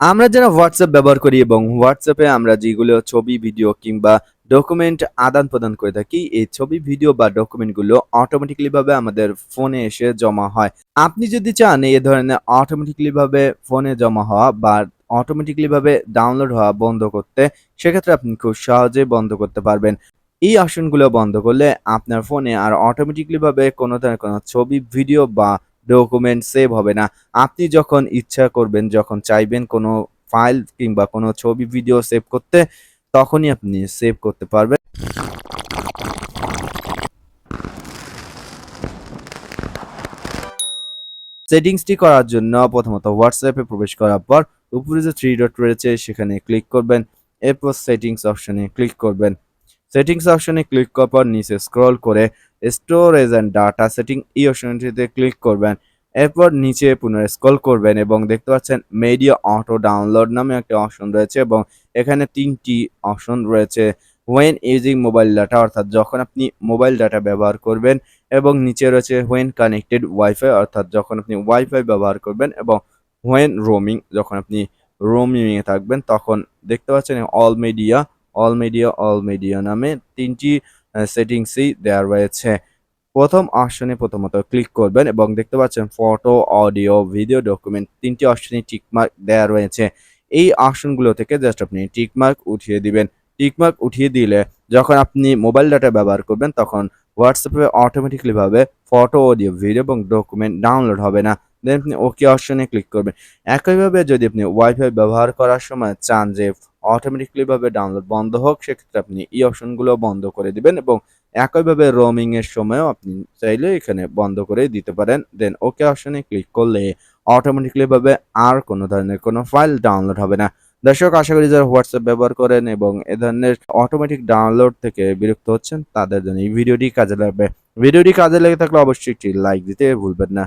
আমরা যারা হোয়াটসঅ্যাপ ব্যবহার করি এবং হোয়াটসঅ্যাপে আমরা যেগুলো ছবি ভিডিও কিংবা ডকুমেন্ট আদান প্রদান করে থাকি, এই ছবি ভিডিও বা ডকুমেন্টগুলো অটোমেটিক্যালি ভাবে আমাদের ফোনে এসে জমা হয়। আপনি যদি চান এই ধরনের অটোমেটিক্যালি ভাবে ফোনে জমা হওয়া বা অটোমেটিক্যালি ভাবে ডাউনলোড হওয়া বন্ধ করতে, সেক্ষেত্রে আপনি খুব সহজেই বন্ধ করতে পারবেন। এই অপশনগুলো বন্ধ করলে আপনার ফোনে আর অটোমেটিক্যালি ভাবে কোনো ধরনের কোনো ছবি ভিডিও বা ডকুমেন্ট সেভ হবে না। আপনি যখন ইচ্ছা করবেন, যখন চাইবেন কোনো ফাইল কিংবা কোনো ছবি ভিডিও সেভ করতে, তখনই আপনি সেভ করতে পারবেন। সেটিংসটি করার জন্য প্রথমত হোয়াটসঅ্যাপে প্রবেশ করার পর উপরে যে থ্রি ডট রয়েছে, সেখানে ক্লিক করবেন। এরপর সেটিংস অপশনে ক্লিক করবেন। সেটিংস অপশনে ক্লিক করার পর নিচে স্ক্রল করে স্টোরেজ অ্যান্ড ডাটা সেটিং এই অপশনটিতে ক্লিক করবেন। এরপর নিচে পুনরায় স্ক্রল করবেন এবং দেখতে পাচ্ছেন মিডিয়া অটো ডাউনলোড নামে একটা অপশন রয়েছে এবং এখানে তিনটি অপশন রয়েছে। হোয়েন ইউজিং মোবাইল ডাটা অর্থাৎ যখন আপনি মোবাইল ডাটা ব্যবহার করবেন এবং নিচে রয়েছে হোয়েন কানেক্টেড ওয়াইফাই অর্থাৎ যখন আপনি ওয়াইফাই ব্যবহার করবেন এবং হোয়েন রোমিং যখন আপনি রোমিংয়ে থাকবেন, তখন দেখতে পাচ্ছেন all media all media all media নামে তিনটি সেটিংসই দেওয়া রয়েছে। প্রথম অপশনে প্রথমত ক্লিক করবেন এবং দেখতে পাচ্ছেন ফটো অডিও ভিডিও ডকুমেন্ট তিনটি অপশনে টিকমার্ক দেওয়া রয়েছে। এই অপশনগুলো থেকে জাস্ট আপনি টিকমার্ক উঠিয়ে দিবেন। টিকমার্ক উঠিয়ে দিলে যখন আপনি মোবাইল ডাটা ব্যবহার করবেন তখন হোয়াটসঅ্যাপে অটোমেটিকলি ভাবে ফটো অডিও ভিডিও এবং ডকুমেন্ট ডাউনলোড হবে না। দেন আপনি ওকে অপশনে ক্লিক করবেন। একইভাবে যদি আপনি ওয়াইফাই ব্যবহার করার সময় চান যে অটোমেটিকলি ভাবে ডাউনলোড বন্ধ হোক, সেক্ষেত্রে আপনি এই অপশনগুলো বন্ধ করে দিবেন এবং একইভাবে রোমিং এর সময়ও আপনি চাইলে এখানে বন্ধ করে দিতে পারেন। দেন ওকে অপশনে ক্লিক করলে অটোমেটিকলি ভাবে আর কোনো ধরনের কোনো ফাইল ডাউনলোড হবে না। দর্শক, আশা করি যারা হোয়াটসঅ্যাপ ব্যবহার করেন এবং এ ধরনের অটোমেটিক ডাউনলোড থেকে বিরক্ত হচ্ছেন, তাদের জন্য এই ভিডিওটি কাজে লাগবে। ভিডিওটি কাজে লেগে থাকলে অবশ্যই একটি লাইক দিতে ভুলবেন না।